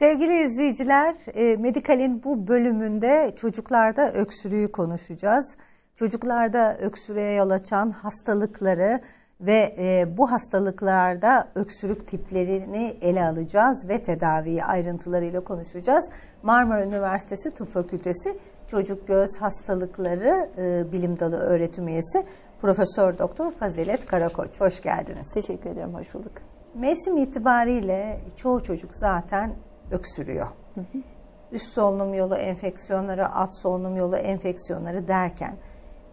Sevgili izleyiciler, e, Medikal'in bu bölümünde çocuklarda öksürüğü konuşacağız. Çocuklarda öksürüğe yol açan hastalıkları ve e, bu hastalıklarda öksürük tiplerini ele alacağız ve tedaviyi ayrıntılarıyla konuşacağız. Marmara Üniversitesi Tıp Fakültesi Çocuk Göğüs Hastalıkları e, Bilim Dalı öğretim üyesi Profesör Doktor Fazilet Karakoç. Hoş geldiniz. Teşekkür ederim, hoş bulduk. Mevsim itibariyle çoğu çocuk zaten öksürüyor. Hı hı. Üst solunum yolu enfeksiyonları, alt solunum yolu enfeksiyonları derken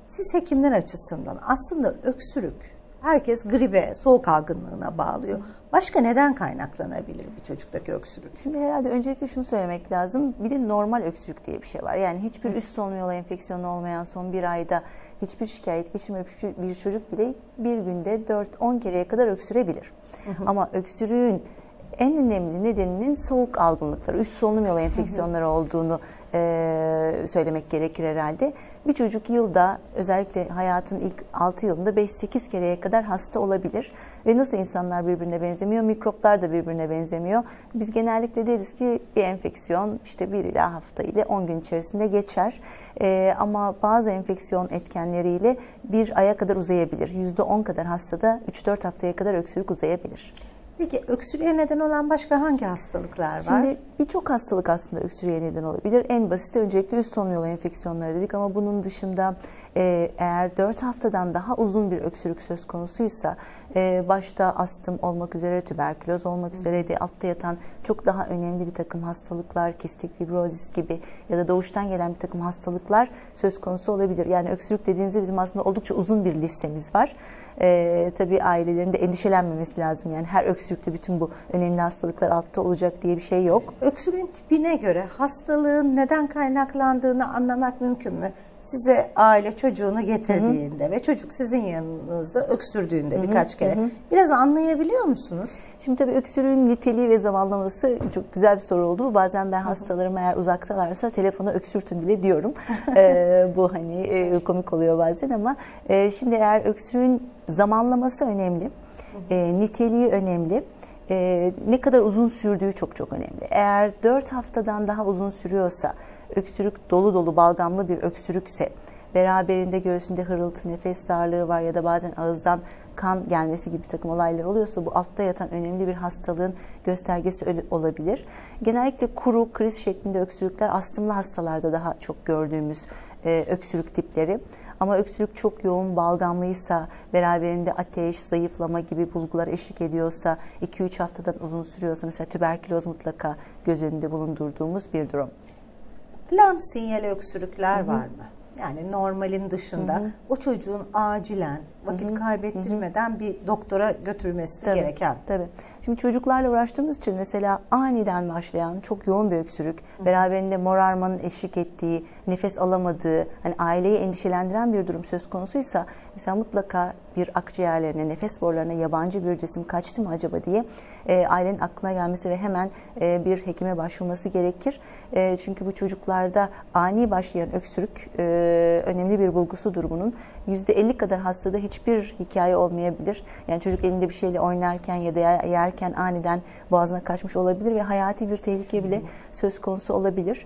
siz hekimler açısından aslında öksürük herkes gribe, soğuk algınlığına bağlıyor. Başka neden kaynaklanabilir bir çocuktaki öksürük? Şimdi herhalde öncelikle şunu söylemek lazım. Bir de normal öksürük diye bir şey var. Yani hiçbir üst solunum yolu enfeksiyonu olmayan son bir ayda hiçbir şikayet geçirmemiş bir çocuk bile bir günde 4-10 kereye kadar öksürebilir. Ama öksürüğün en önemli nedeninin soğuk algınlıkları, üst solunum yolu enfeksiyonları olduğunu e, söylemek gerekir herhalde. Bir çocuk yılda özellikle hayatın ilk 6 yılında 5-8 kereye kadar hasta olabilir. Ve nasıl insanlar birbirine benzemiyor, mikroplar da birbirine benzemiyor. Biz genellikle deriz ki bir enfeksiyon işte bir ila hafta ile 10 gün içerisinde geçer. E, ama bazı enfeksiyon etkenleriyle bir aya kadar uzayabilir. %10 kadar hastada 3-4 haftaya kadar öksürük uzayabilir. Peki öksürüğe neden olan başka hangi hastalıklar var? Şimdi birçok hastalık aslında öksürüğe neden olabilir. En basiti öncelikle üst solunum yolu enfeksiyonları dedik ama bunun dışında e, eğer 4 haftadan daha uzun bir öksürük söz konusuysa e, başta astım olmak üzere, tüberküloz olmak üzere de altta yatan çok daha önemli bir takım hastalıklar, kistik fibrozis gibi ya da doğuştan gelen bir takım hastalıklar söz konusu olabilir. Yani öksürük dediğinizde bizim aslında oldukça uzun bir listemiz var e, tabii ailelerin de endişelenmemesi lazım. Yani her öksürükte bütün bu önemli hastalıklar altta olacak diye bir şey yok. Öksürüğün tipine göre hastalığın neden kaynaklandığını anlamak mümkün mü? Size aile çocuğunu getirdiğinde hı hı. ve çocuk sizin yanınızda öksürdüğünde hı hı. birkaç kere hı hı. biraz anlayabiliyor musunuz? Şimdi tabii öksürüğün niteliği ve zamanlaması çok güzel bir soru oldu. Bazen ben hastalarım eğer uzaktalarsa telefona öksürtün bile diyorum. ee, bu hani e, komik oluyor bazen ama e, şimdi eğer öksürüğün zamanlaması önemli, e, niteliği önemli. E, ne kadar uzun sürdüğü çok çok önemli. Eğer 4 haftadan daha uzun sürüyorsa, öksürük dolu dolu balgamlı bir öksürükse, beraberinde göğsünde hırıltı, nefes darlığı var ya da bazen ağızdan kan gelmesi gibi bir takım olaylar oluyorsa bu altta yatan önemli bir hastalığın göstergesi olabilir. Genellikle kuru, kriz şeklinde öksürükler astımlı hastalarda daha çok gördüğümüz e, öksürük tipleri. Ama öksürük çok yoğun balgamlıysa, beraberinde ateş, zayıflama gibi bulgular eşlik ediyorsa, 2-3 haftadan uzun sürüyorsa mesela tüberküloz mutlaka göz önünde bulundurduğumuz bir durum. Alarm sinyali öksürükler Hı-hı. var mı? Yani normalin dışında hı hı. o çocuğun acilen vakit hı hı. kaybettirmeden hı hı. bir doktora götürmesi tabii, gereken. Tabii. Şimdi çocuklarla uğraştığımız için mesela aniden başlayan çok yoğun bir öksürük, hı. beraberinde morarmanın eşlik ettiği, nefes alamadığı, hani aileyi endişelendiren bir durum söz konusuysa mesela mutlaka bir akciğerlerine, nefes borularına yabancı bir cisim kaçtı mı acaba diye e, ailenin aklına gelmesi ve hemen e, bir hekime başvurması gerekir. E, çünkü bu çocuklarda ani başlayan öksürük e, önemli bir bulgusudur bunun. %50 kadar hastada hiçbir hikaye olmayabilir. Yani çocuk elinde bir şeyle oynarken ya da yerken aniden boğazına kaçmış olabilir ve hayati bir tehlike bile söz konusu olabilir.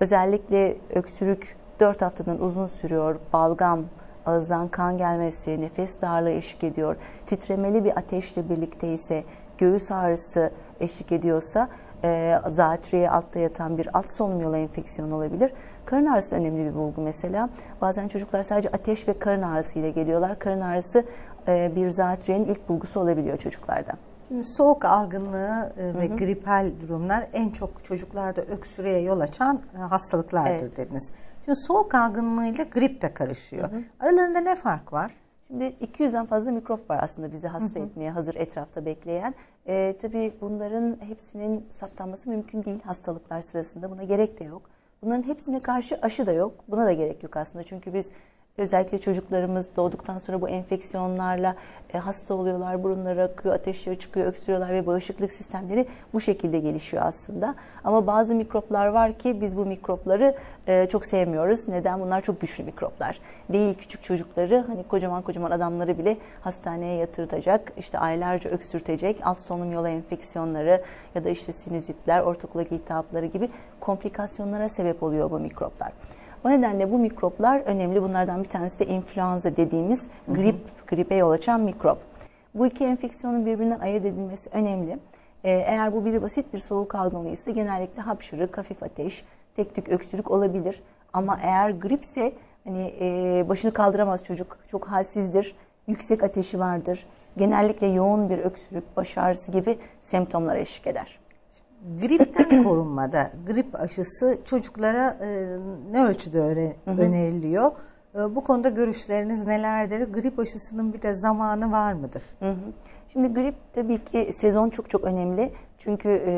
Özellikle öksürük 4 haftadan uzun sürüyor, balgam, ağızdan kan gelmesi, nefes darlığı eşlik ediyor, titremeli bir ateşle birlikte ise göğüs ağrısı eşlik ediyorsa e, zatürreye altta yatan bir alt solunum yolu enfeksiyonu olabilir. Karın ağrısı önemli bir bulgu mesela. Bazen çocuklar sadece ateş ve karın ağrısı ile geliyorlar. Karın ağrısı e, bir zatürrenin ilk bulgusu olabiliyor çocuklarda. Şimdi soğuk algınlığı e, ve hı hı. gripal durumlar en çok çocuklarda öksürüğe yol açan e, hastalıklardır evet. dediniz. Şimdi soğuk algınlığıyla grip de karışıyor. Hı hı. Aralarında ne fark var? Şimdi 200'den fazla mikrop var aslında bizi hasta hı hı. etmeye hazır etrafta bekleyen. E, tabii bunların hepsinin saptanması mümkün değil hastalıklar sırasında. Buna gerek de yok. Bunların hepsine karşı aşı da yok. Buna da gerek yok aslında. Çünkü biz Özellikle çocuklarımız doğduktan sonra bu enfeksiyonlarla e, hasta oluyorlar, burunları akıyor, ateşleri çıkıyor, öksürüyorlar ve bağışıklık sistemleri bu şekilde gelişiyor aslında. Ama bazı mikroplar var ki biz bu mikropları e, çok sevmiyoruz. Neden? Bunlar çok güçlü mikroplar. Değil küçük çocukları, hani kocaman kocaman adamları bile hastaneye yatırtacak, işte aylarca öksürtecek, alt solunum yolu enfeksiyonları ya da işte sinüzitler, ortokulak iltihapları gibi komplikasyonlara sebep oluyor bu mikroplar. O nedenle bu mikroplar önemli. Bunlardan bir tanesi de influenza dediğimiz grip, gripe yol açan mikrop. Bu iki enfeksiyonun birbirinden ayırt edilmesi önemli. Ee, eğer bu biri basit bir soğuk algınlığıysa genellikle hapşırık, hafif ateş, tek tük öksürük olabilir. Ama eğer gripse hani e, başını kaldıramaz çocuk, çok halsizdir, yüksek ateşi vardır. Genellikle yoğun bir öksürük, baş ağrısı gibi semptomlar eşlik eder. Gripten korunmada grip aşısı çocuklara e, ne ölçüde öre, öneriliyor? E, bu konuda görüşleriniz nelerdir? Grip aşısının bir de zamanı var mıdır? Hı hı. Şimdi grip tabii ki sezon çok çok önemli. Çünkü e,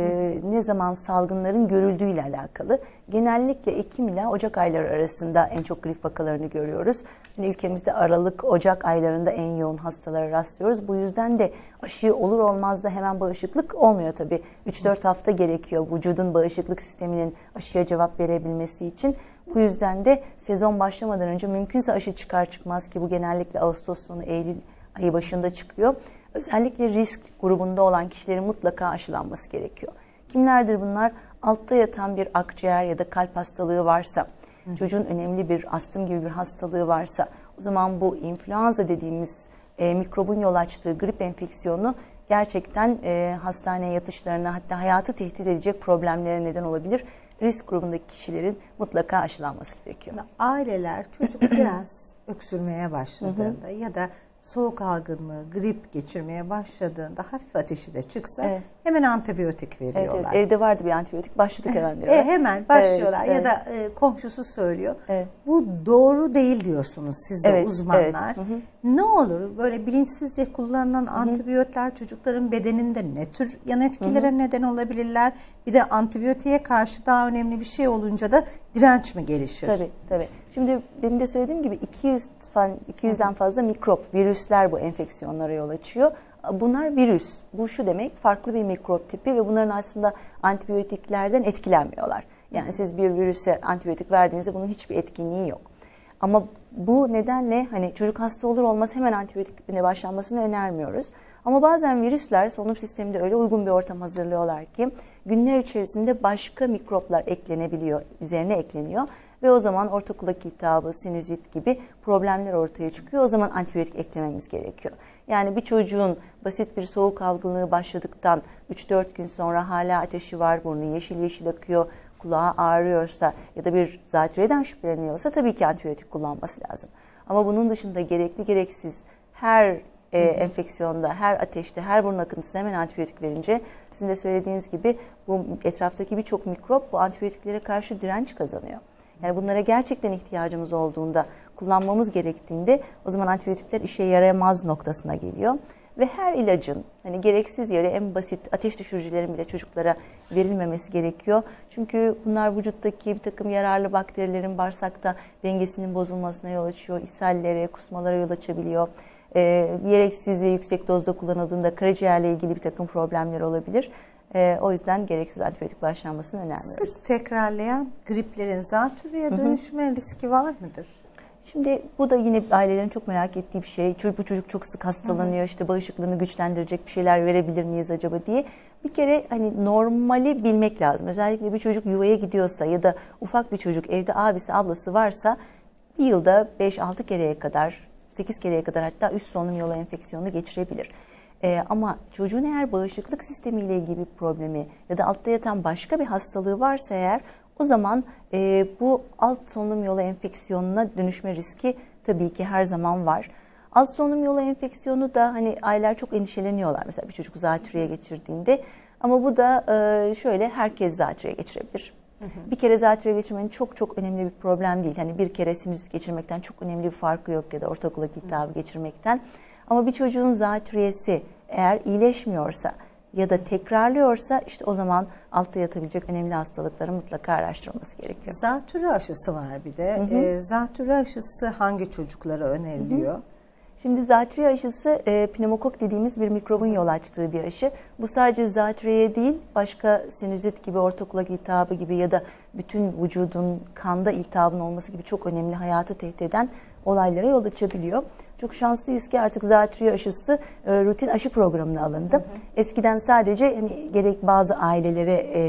ne zaman salgınların görüldüğüyle alakalı. Genellikle Ekim ile Ocak ayları arasında en çok grip vakalarını görüyoruz. Yani ülkemizde Aralık, Ocak aylarında en yoğun hastalara rastlıyoruz. Bu yüzden de aşı olur olmaz da hemen bağışıklık olmuyor tabii. 3-4 hafta gerekiyor vücudun bağışıklık sisteminin aşıya cevap verebilmesi için. Bu yüzden de sezon başlamadan önce mümkünse aşı çıkar çıkmaz ki bu genellikle Ağustos sonu Eylül ayı başında çıkıyor. Özellikle risk grubunda olan kişilerin mutlaka aşılanması gerekiyor. Kimlerdir bunlar? Altta yatan bir akciğer ya da kalp hastalığı varsa, çocuğun önemli bir astım gibi bir hastalığı varsa, o zaman bu influenza dediğimiz e, mikrobun yol açtığı grip enfeksiyonu gerçekten e, hastaneye yatışlarına hatta hayatı tehdit edecek problemlere neden olabilir. Risk grubundaki kişilerin mutlaka aşılanması gerekiyor. Aileler çocuk biraz öksürmeye başladığında ya da soğuk algınlığı, grip geçirmeye başladığında hafif ateşi de çıksa evet. hemen antibiyotik veriyorlar. Evet, evet. Evde vardı bir antibiyotik başladık hemen diyorlar. E, hemen başlıyorlar evet, ya da e, komşusu söylüyor. Evet. Bu doğru değil diyorsunuz siz de evet, uzmanlar. Evet. Hı hı. Ne olur böyle bilinçsizce kullanılan antibiyotikler çocukların bedeninde ne tür yan etkilere hı hı. neden olabilirler? Bir de antibiyotiğe karşı daha önemli bir şey olunca da direnç mi gelişir? Tabii tabii. Şimdi demin de söylediğim gibi 200 200'den fazla mikrop, virüsler bu enfeksiyonlara yol açıyor. Bunlar virüs. Bu şu demek farklı bir mikrop tipi ve bunların aslında antibiyotiklerden etkilenmiyorlar. Yani siz bir virüse antibiyotik verdiğinizde bunun hiçbir etkinliği yok. Ama bu nedenle hani çocuk hasta olur olmaz hemen antibiyotikle başlanmasını önermiyoruz. Ama bazen virüsler solunum sisteminde öyle uygun bir ortam hazırlıyorlar ki günler içerisinde başka mikroplar eklenebiliyor, üzerine ekleniyor ve o zaman ortakulak iltihabı, sinüzit gibi problemler ortaya çıkıyor. O zaman antibiyotik eklememiz gerekiyor. Yani bir çocuğun basit bir soğuk algınlığı başladıktan 3-4 gün sonra hala ateşi var, burnu yeşil yeşil akıyor, kulağı ağrıyorsa ya da bir zatürreden şüpheleniyorsa tabii ki antibiyotik kullanması lazım. Ama bunun dışında gerekli gereksiz her e, enfeksiyonda, her ateşte, her burun akıntısında hemen antibiyotik verince sizin de söylediğiniz gibi bu etraftaki birçok mikrop bu antibiyotiklere karşı direnç kazanıyor. Yani bunlara gerçekten ihtiyacımız olduğunda, kullanmamız gerektiğinde o zaman antibiyotikler işe yaramaz noktasına geliyor. Ve her ilacın hani gereksiz yere en basit ateş düşürücülerin bile çocuklara verilmemesi gerekiyor. Çünkü bunlar vücuttaki bir takım yararlı bakterilerin bağırsakta dengesinin bozulmasına yol açıyor. İshallere, kusmalara yol açabiliyor. E, gereksiz ve yüksek dozda kullanıldığında karaciğerle ilgili bir takım problemler olabilir. E, o yüzden gereksiz antibiyotik başlanmasını önermiyoruz. Sık tekrarlayan griplerin zatürreye dönüşme riski var mıdır? Şimdi bu da yine ailelerin çok merak ettiği bir şey. Bu çocuk çok sık hastalanıyor. Hı hı. İşte bağışıklığını güçlendirecek bir şeyler verebilir miyiz acaba diye. Bir kere hani normali bilmek lazım. Özellikle bir çocuk yuvaya gidiyorsa ya da ufak bir çocuk evde abisi ablası varsa bir yılda 5-6 kereye kadar 8 kereye kadar hatta üst solunum yolu enfeksiyonu geçirebilir. Ee, ama çocuğun eğer bağışıklık sistemiyle ilgili bir problemi ya da altta yatan başka bir hastalığı varsa eğer o zaman e, bu alt solunum yolu enfeksiyonuna dönüşme riski tabii ki her zaman var. Alt solunum yolu enfeksiyonu da hani aileler çok endişeleniyorlar. Mesela bir çocuk zatürreye geçirdiğinde ama bu da e, şöyle herkes zatürreye geçirebilir. Hı hı. Bir kere zatürre geçirmenin çok çok önemli bir problem değil. Hani bir kere sinüzit geçirmekten çok önemli bir farkı yok ya da ortaokulak iltihabı geçirmekten. Ama bir çocuğun zatürresi eğer iyileşmiyorsa ya da tekrarlıyorsa işte o zaman altta yatabilecek önemli hastalıkların mutlaka araştırılması gerekiyor. Zatürre aşısı var bir de. Hı hı. E, zatürre aşısı hangi çocuklara öneriliyor? Hı hı. Şimdi zatürre aşısı e, pneumokok dediğimiz bir mikrobun yol açtığı bir aşı. Bu sadece zatürreye değil başka sinüzit gibi, ortokulak iltihabı gibi ya da bütün vücudun kanda iltihabın olması gibi çok önemli hayatı tehdit eden olaylara yol açabiliyor. Çok şanslıyız ki artık zatürre aşısı e, rutin aşı programına alındı. Hı hı. Eskiden sadece hani gerek bazı ailelere e,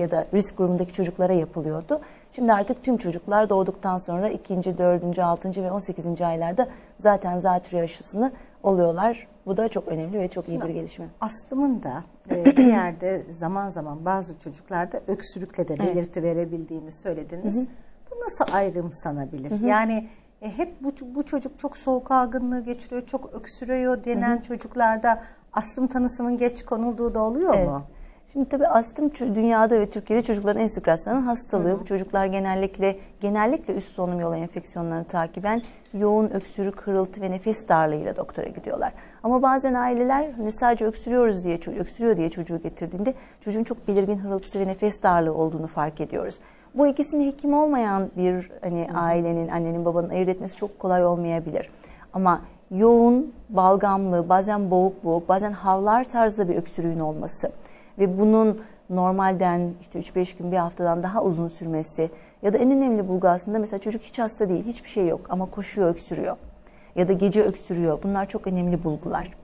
ya da risk grubundaki çocuklara yapılıyordu. Şimdi artık tüm çocuklar doğduktan sonra ikinci, dördüncü, altıncı ve on sekizinci aylarda zaten zatürre aşısını oluyorlar. Bu da çok önemli ve çok iyi bir gelişme. Astımın da e, bir yerde zaman zaman bazı çocuklarda öksürükle de belirti evet. verebildiğini söylediniz. Hı hı. Bu nasıl ayrım sanabilir? Hı hı. Yani e, hep bu, bu çocuk çok soğuk algınlığı geçiriyor, çok öksürüyor denen hı hı. çocuklarda astım tanısının geç konulduğu da oluyor evet. mu? Şimdi tabii astım dünyada ve Türkiye'de çocukların en sık rastlanan hastalığı. Hı hı. Bu çocuklar genellikle genellikle üst solunum yolu enfeksiyonlarını takiben yoğun öksürük, hırıltı ve nefes darlığıyla doktora gidiyorlar. Ama bazen aileler hani sadece öksürüyoruz diye öksürüyor diye çocuğu getirdiğinde çocuğun çok belirgin hırıltısı ve nefes darlığı olduğunu fark ediyoruz. Bu ikisini hekim olmayan bir hani ailenin, annenin, babanın ayırt etmesi çok kolay olmayabilir. Ama yoğun, balgamlı, bazen boğuk boğuk, bazen havlar tarzda bir öksürüğün olması ve bunun normalden işte 3-5 gün bir haftadan daha uzun sürmesi ya da en önemli bulgu aslında mesela çocuk hiç hasta değil, hiçbir şey yok ama koşuyor, öksürüyor ya da gece öksürüyor. Bunlar çok önemli bulgular.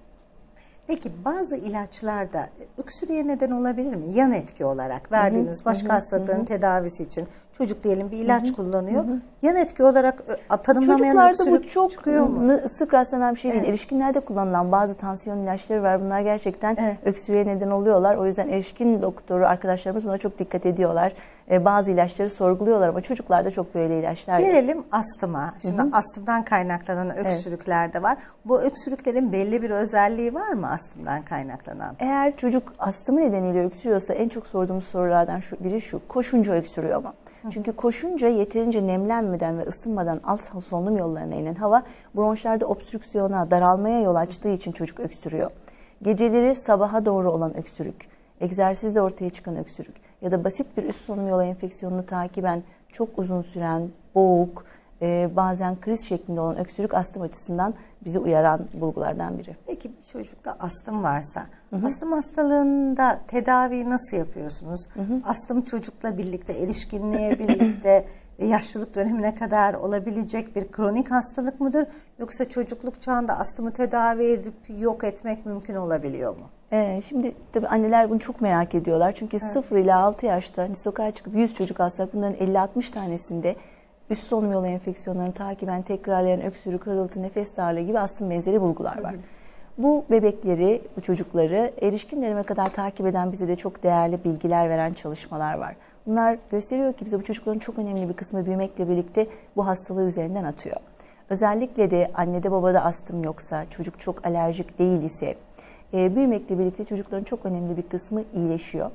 Peki bazı ilaçlarda öksürüğe neden olabilir mi? Yan etki olarak verdiğiniz hı hı, başka hı, hastalıkların hı. tedavisi için çocuk diyelim bir ilaç hı hı, kullanıyor. Hı. Yan etki olarak tanımlamayan Çocuklarda bu çok çıkıyor mu? sık rastlanan bir şey değil. Evet. Erişkinlerde kullanılan bazı tansiyon ilaçları var. Bunlar gerçekten evet. öksürüğe neden oluyorlar. O yüzden erişkin doktoru arkadaşlarımız buna çok dikkat ediyorlar. E, bazı ilaçları sorguluyorlar ama çocuklarda çok böyle ilaçlar yok. Gelelim astıma. Şimdi Hı -hı. astımdan kaynaklanan öksürükler evet. de var. Bu öksürüklerin belli bir özelliği var mı astımdan kaynaklanan? Eğer çocuk astımı nedeniyle öksürüyorsa en çok sorduğumuz sorulardan şu, biri şu. Koşunca öksürüyor mu? Çünkü koşunca yeterince nemlenmeden ve ısınmadan alt solunum yollarına inen hava bronşlarda obstrüksiyona, daralmaya yol açtığı için çocuk öksürüyor. Geceleri sabaha doğru olan öksürük, egzersizle ortaya çıkan öksürük ya da basit bir üst solunum yolu enfeksiyonunu takiben çok uzun süren boğuk, e, bazen kriz şeklinde olan öksürük astım açısından bizi uyaran bulgulardan biri. Peki bir çocukta astım varsa, hı hı. astım hastalığında tedaviyi nasıl yapıyorsunuz? Hı hı. Astım çocukla birlikte, erişkinliğe birlikte ve yaşlılık dönemine kadar olabilecek bir kronik hastalık mıdır? Yoksa çocukluk çağında astımı tedavi edip yok etmek mümkün olabiliyor mu? Ee, şimdi tabii anneler bunu çok merak ediyorlar. Çünkü evet. 0 ile 6 yaşta hani sokağa çıkıp 100 çocuk alsak bunların 50-60 tanesinde üst solunum yolu enfeksiyonlarını takiben tekrarlayan öksürük, hırıltı, nefes darlığı gibi astım benzeri bulgular var. Hı hı. Bu bebekleri, bu çocukları erişkin döneme kadar takip eden bize de çok değerli bilgiler veren çalışmalar var. Bunlar gösteriyor ki bize bu çocukların çok önemli bir kısmı büyümekle birlikte bu hastalığı üzerinden atıyor. Özellikle de annede babada astım yoksa, çocuk çok alerjik değil ise, e, büyümekle birlikte çocukların çok önemli bir kısmı iyileşiyor.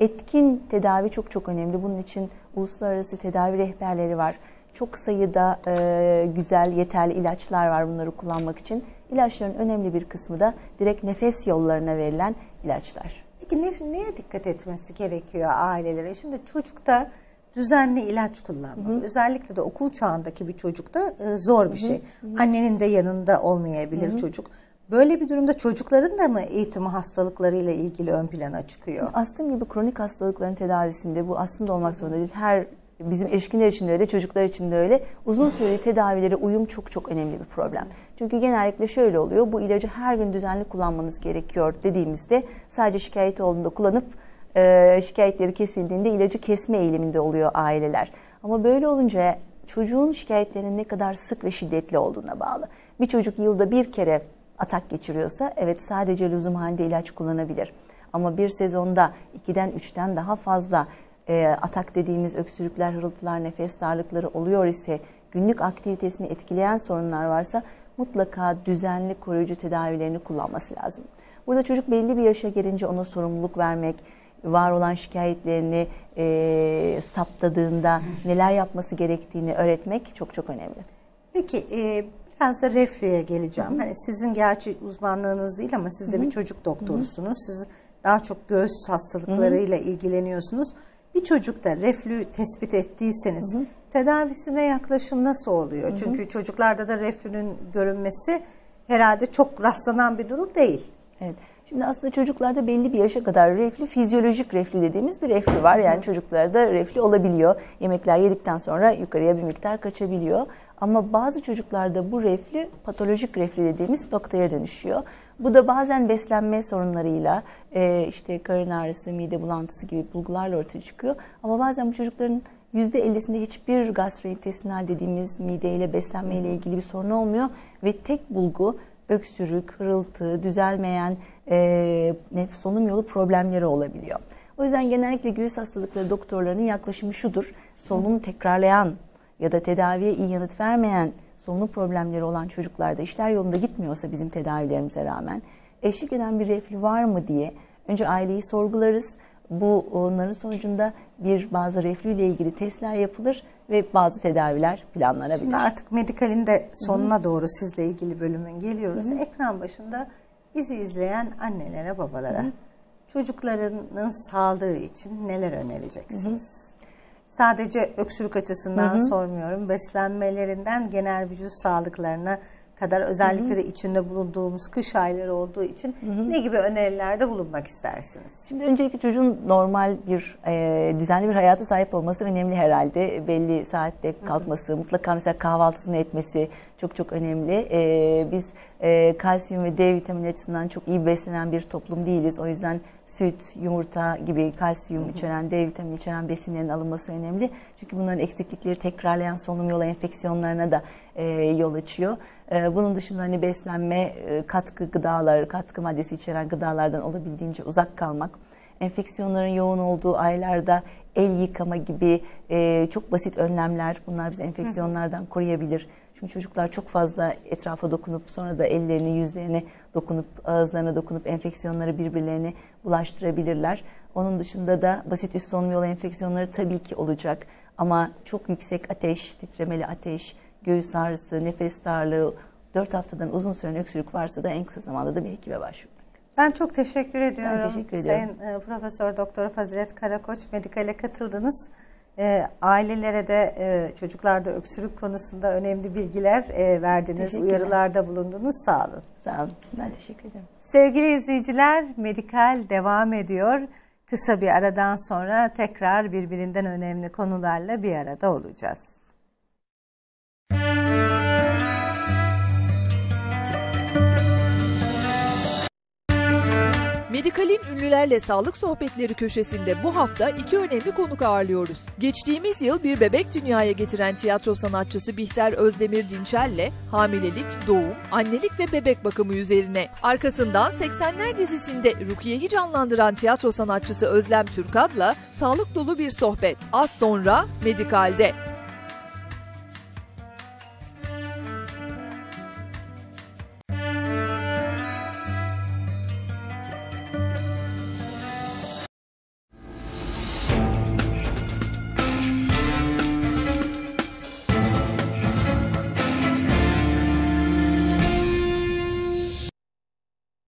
Etkin tedavi çok çok önemli. Bunun için uluslararası tedavi rehberleri var. Çok sayıda e, güzel, yeterli ilaçlar var bunları kullanmak için. İlaçların önemli bir kısmı da direkt nefes yollarına verilen ilaçlar. Peki ne, neye dikkat etmesi gerekiyor ailelere? Şimdi çocukta düzenli ilaç kullanmak. Hı hı. Özellikle de okul çağındaki bir çocukta e, zor bir şey. Hı hı. Annenin de yanında olmayabilir hı hı. çocuk. Böyle bir durumda çocukların da mı eğitimi hastalıklarıyla ilgili ön plana çıkıyor? Astım gibi kronik hastalıkların tedavisinde bu astım da olmak zorunda değil. Her bizim erişkinler için de öyle, çocuklar için de öyle. Uzun süreli tedavilere uyum çok çok önemli bir problem. Çünkü genellikle şöyle oluyor. Bu ilacı her gün düzenli kullanmanız gerekiyor dediğimizde sadece şikayet olduğunda kullanıp e, şikayetleri kesildiğinde ilacı kesme eğiliminde oluyor aileler. Ama böyle olunca çocuğun şikayetlerinin ne kadar sık ve şiddetli olduğuna bağlı. Bir çocuk yılda bir kere atak geçiriyorsa evet sadece lüzum halinde ilaç kullanabilir. Ama bir sezonda 2'den 3'ten daha fazla e, atak dediğimiz öksürükler, hırıltılar, nefes darlıkları oluyor ise günlük aktivitesini etkileyen sorunlar varsa mutlaka düzenli koruyucu tedavilerini kullanması lazım. Burada çocuk belli bir yaşa gelince ona sorumluluk vermek, var olan şikayetlerini e, saptadığında neler yapması gerektiğini öğretmek çok çok önemli. Peki e, biraz da reflüye geleceğim. Hı hı. Hani sizin gerçi uzmanlığınız değil ama siz de hı hı. bir çocuk doktorusunuz. Siz daha çok göğüs hastalıklarıyla ilgileniyorsunuz. Bir çocukta reflü tespit ettiyseniz tedavisine yaklaşım nasıl oluyor? Çünkü çocuklarda da reflünün görünmesi herhalde çok rastlanan bir durum değil. Evet. Şimdi aslında çocuklarda belli bir yaşa kadar reflü, fizyolojik reflü dediğimiz bir reflü var. Yani çocuklarda reflü olabiliyor. Yemekler yedikten sonra yukarıya bir miktar kaçabiliyor. Ama bazı çocuklarda bu reflü patolojik reflü dediğimiz noktaya dönüşüyor. Bu da bazen beslenme sorunlarıyla, e, işte karın ağrısı, mide bulantısı gibi bulgularla ortaya çıkıyor. Ama bazen bu çocukların %50'sinde hiçbir gastrointestinal dediğimiz mideyle beslenmeyle ilgili bir sorun olmuyor. Ve tek bulgu öksürük, hırıltı, düzelmeyen e, nefes solunum yolu problemleri olabiliyor. O yüzden genellikle göğüs hastalıkları doktorlarının yaklaşımı şudur. Solunumu tekrarlayan ya da tedaviye iyi yanıt vermeyen solunum problemleri olan çocuklarda işler yolunda gitmiyorsa bizim tedavilerimize rağmen eşlik eden bir reflü var mı diye önce aileyi sorgularız. Bu onların sonucunda bir bazı reflü ile ilgili testler yapılır ve bazı tedaviler planlanabilir. Şimdi artık medikalin de sonuna doğru sizle ilgili bölümün geliyoruz. Ekran başında bizi izleyen annelere, babalara çocuklarının sağlığı için neler önereceksiniz? Sadece öksürük açısından sormuyorum. Beslenmelerinden genel vücut sağlıklarına kadar özellikle de içinde bulunduğumuz kış ayları olduğu için ne gibi önerilerde bulunmak istersiniz? Şimdi öncelikle çocuğun normal bir e, düzenli bir hayata sahip olması önemli herhalde. Belli saatte kalkması, mutlaka mesela kahvaltısını etmesi çok çok önemli. E, biz e, kalsiyum ve D vitamini açısından çok iyi beslenen bir toplum değiliz. O yüzden süt, yumurta gibi kalsiyum içeren, D vitamini içeren besinlerin alınması önemli. Çünkü bunların eksiklikleri tekrarlayan solunum yolu enfeksiyonlarına da e, yol açıyor. E, bunun dışında hani beslenme, e, katkı gıdalar, katkı maddesi içeren gıdalardan olabildiğince uzak kalmak. Enfeksiyonların yoğun olduğu aylarda el yıkama gibi e, çok basit önlemler bunlar bizi enfeksiyonlardan koruyabilir. Çünkü çocuklar çok fazla etrafa dokunup sonra da ellerini, yüzlerini dokunup, ağızlarına dokunup enfeksiyonları birbirlerine bulaştırabilirler. Onun dışında da basit üst solunum yolu enfeksiyonları tabii ki olacak. Ama çok yüksek ateş, titremeli ateş, göğüs ağrısı, nefes darlığı, 4 haftadan uzun süren öksürük varsa da en kısa zamanda da bir hekime başvurmak. Ben çok teşekkür ediyorum. Ben teşekkür ediyorum. Sayın e, Profesör Doktor Fazilet Karakoç Medikal'e katıldınız. E, ailelere de e, çocuklarda öksürük konusunda önemli bilgiler e, verdiniz, uyarılarda bulundunuz. Sağ olun. Sağ olun. Ben teşekkür ederim. Sevgili izleyiciler, Medikal devam ediyor. Kısa bir aradan sonra tekrar birbirinden önemli konularla bir arada olacağız. Medikal'in ünlülerle sağlık sohbetleri köşesinde bu hafta iki önemli konuk ağırlıyoruz. Geçtiğimiz yıl bir bebek dünyaya getiren tiyatro sanatçısı Bihter Özdemir Dinçel'le hamilelik, doğum, annelik ve bebek bakımı üzerine. Arkasından 80'ler dizisinde Rukiye'yi canlandıran tiyatro sanatçısı Özlem Türkad'la sağlık dolu bir sohbet. Az sonra Medikal'de.